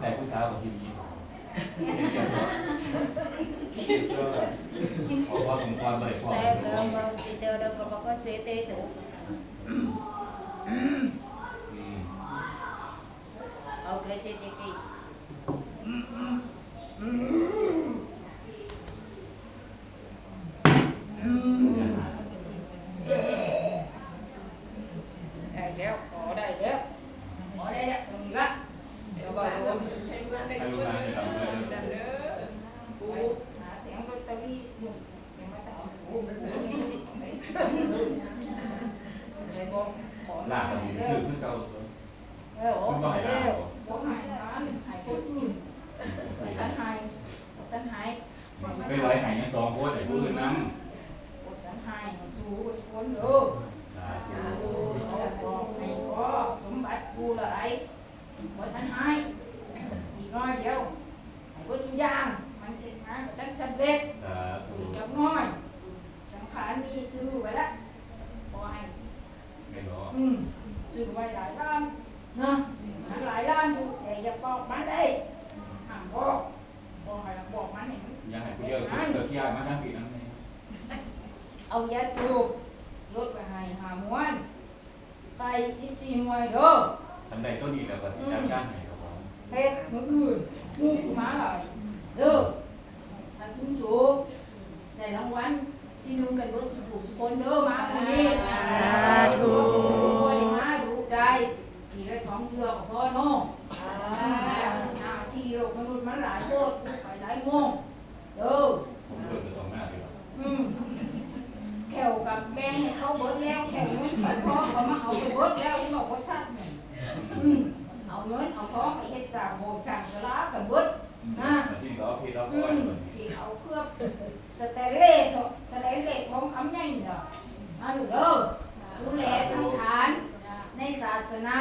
แต่ผู้สาวกับทีนี้เพราะว่าผมความบริสุทธิ์ Saya gambar kita ada apa-apa saya itu. อืม Oke, saya tiki. ได้แล้วขอได้แล้ว Ở đây ạ. ตรงนี้ละเดี๋ยวบอกรวม ให้ลูกนายเราเลยกูหาเสียงลอตเตอรี่หนึ่งยังไม่ต้องกูไอ้บอกขอลากกันอยู่ชื่อนเก่าเออคุณบอกให้ลากบอกหายร้านหายคนอื่นตันหายตันหาย ไปไว้หายยังสองคนแต่ผู้อื่นนั้น ปวดตันหายสู้คนเด้อสู้ขอบอกให้ขอสมบัติกูเลยปวดตันหายอีกน้อยเดียวให้ปวดทุก อย่างมันเป็นงานตั้งสำเร็จถูกจับน้อยสังขารนี่ซื้อไว้ละพอให้ไม่รออืมซื้อไว้หลายล้านนะมันหลายล้านอยู่แต่อย่าบอกมันได้ห้ามบอกบอกให้เราบอกมันเนี่ยมันยังให้ผู้เดียวเกิดที่ยากมาทั้งปีนั้นเลยเอายาสูบลดไปให้หาม้วนไปสิบสี่หน่วยเด้อทำได้ต้นนี้แล้วก็จ้างจ้างให้ครับผมเสร็จมื้ออื่นงูกูมาหลาย เด้อถ้าสูงสูงได้รางวัลที่หนึ่งกันเบิดสิบหกสิบคนเด้อมาคนนี้สาธุบ่ได้มาดูได้มีได้สองเชือกก็พอเนาะหน้าที่โลกมนุษย์มันหลายโคตรไปหลายโมงเด้อผมเกิดจะต้องหน้าเลยอืมแขวกับแบงให้เขาเบิดแล้วแขวเงินกับทองก็มาเอาไปเบิดแล้วที่บอกว่าชัดเนี่ยอืมเอาเงินเอาทอง สเตเลสสเตเลสทองคำใหญ่นี่ดอกมาดูเด้อดูแลสังขารในศาสนา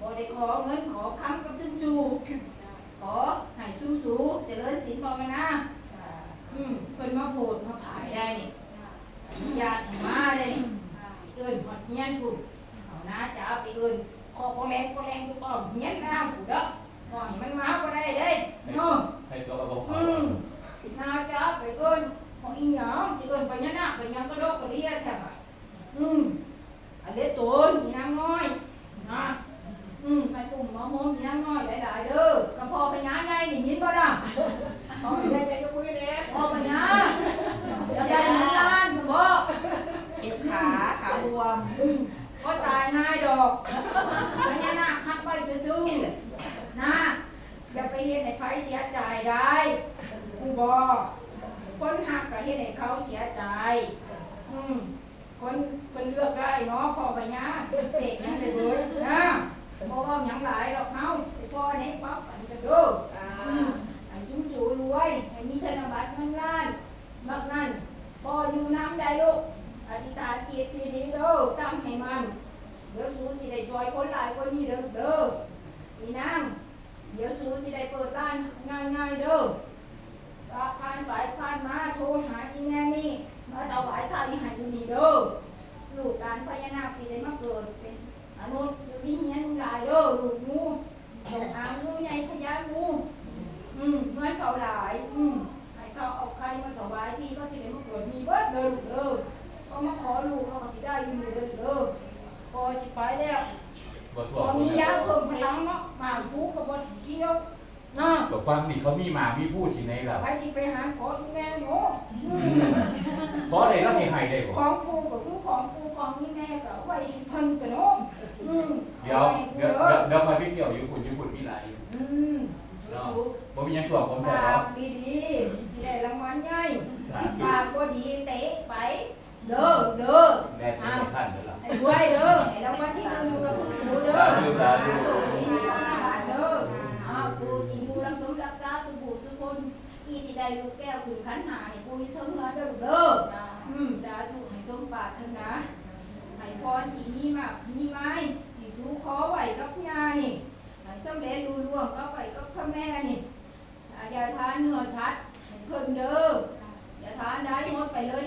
บ่ได้ขอเงินขอคำกับซุ่มจูขอให้ซุ่มสูเจริญศีลภาวนาอืมเพิ่นมาโพดมาผายได้นี่ญาติมาได้นี่เอิ้นฮอดเฮียนพุ่นเอาหน้าจ๋าไปเอิ้นขอบ่แรงบ่แรงกูต้องเฮียนน้ำกูเด้อบ่ให้มันมาบ่ได้เด้เนาะให้ตัวกระบอกอืม หน้าจ๋าไปเอิ้นของอีหยังสิเอิ้นไปยะนาไปยังก็โลกก็เรียแท้บ่ะอืมอันเด้โตนอีนางน้อยนะอืมไปกลุ่มมะม่วงย่างน้อยหลายๆเด้อกระพอไปย่างไงนี่ยินป่ะน่ะพอไปได้ใจก็คุยเลยพอไปย่างจะได้เงินล้านบ่เจ็บขาขาบวมก็ตายง่ายดอกพญานาคคัดไปซื่อๆนะอย่าไปเฮ็ดให้ไผเสียใจได้ บอกคนหักก็เฮ็ดให้เขาเสียใจ อืมคนเป็นเลือกได้เนาะพอไปย่างเสกยังได้เบิดนะพอเอาหยังหลายดอกเฮาไปพอไหนปั๊บอันก็เด้ออ่าอืมอันชุ่มชูรวยให้มีธนบัตรเงินล้านบักนั้นพออยู่น้ำได้ลูกอธิษฐานจิตดีๆเด้อตั้งให้มันเดี๋ยวสูสิได้ช่วยคนหลายคนนี้เด้อเด้ออีนางเดี๋ยวสูสิได้เปิดร้านง่ายๆเด้อปลาพานสายพานมาโทรหาอีแน่นี่มาถวายข้าวอีหันอยู่นี่เด้อ ลูกหลานพญานาคสิได้มาเกิดเป็นอันนู้นอยู่นี่เงี้ยหลายเด้อลูกงูดงอางงูใหญ่พญางูอืมเงินเขาหลายอืมให้เขาเอาใครมาถวายที่ก็สิได้มาเกิดมีเบิดเด้อเด้อเขามาขอลูกเขาก็สิได้อยู่นี่เด้อเด้อพอสิไปแล้วบ่พทั่วอมียาเพิ่มพลังเนาะหมาผู้กับบดเกี้ยวนะกับความนี่เขามีมามีพูดที่ไหนล่ะไปสิไปหาขออีแม่เนาะอืมเพราะอะไรเราให้ให้ได้บ่ของกูก็คือ ของกูของอีแม่ก็ไว้ให้เพิ่นกันเนาะอืมเดี๋ยวอาไว้ให้เดี๋ยวเด้อเดี๋ยวคอยไปเที่ยวอยู่คุณอยู่คุณมีหลายอยู่อืมถูกบ่มีหยังตัวผมๆแต่ปาว่ากดีๆที่ได้รางวัลใหญ่สาธุปากก็ดีเตะไป เด้อเด้อ แม่ที่ท่านเด้อล่ะ ไอ้ด้วยเด้อไอ้รางวัลที่หนึ่งอยู่กับคุณครูเด้อสาธุสาธุดีมีความหวานเด้ออ้าวครูสิอยู่รักสมรักษาสุบุสุคนอีที่ได้ลูกแก้วคือขันหาให้ครูอยู่เทิงเงินเด้อเด้ออืมสาธุให้ สมปรารถนาให้พรที่มีมากมีไม้ที่สูขอไหวกับยานี่ให้สำเร็จรุ่ร่วงก็ไหวกับพ่อแม่นี่อย่าทานเนื้อชัดให้เพิ่มเด้ออย่าทานได้หมดไปเลย